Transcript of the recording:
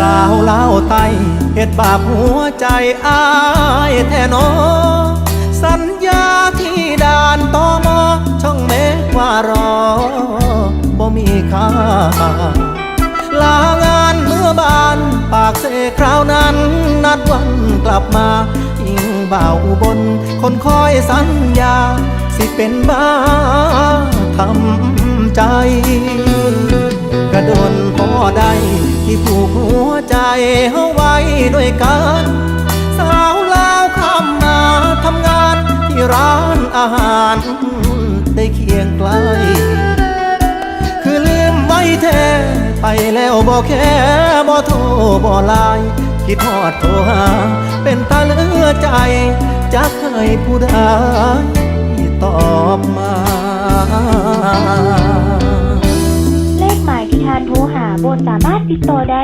สาวลาวไตเฮ็ดบาปหัวใจอายแท้หนอ สัญญาที่ด่านตอมอช่องเมฆว่ารอบ่มีค่าลางานเมื่อบาน ปากเสคราวนั้น นัดวันกลับมาอิงบ่าวอุบนคนคอยสัญญา สิเป็นบ้าทำใจ กระโดนพ่อใดที่ผูกหัว ใจเฮาไว้ด้วยกันสาวลาวข้ามมาทำงานที่ร้านอาหารได้เคียงไกล คือลืมไว้แท้ไปแล้วบอกแค่บ่โทรบ่ไลน์คิดทอดโทรหา เป็นตาเลือใจจะเคยผู้ใดตอบมาเลขหมายที่ทานโทรหาบนสามารถติดต่อได้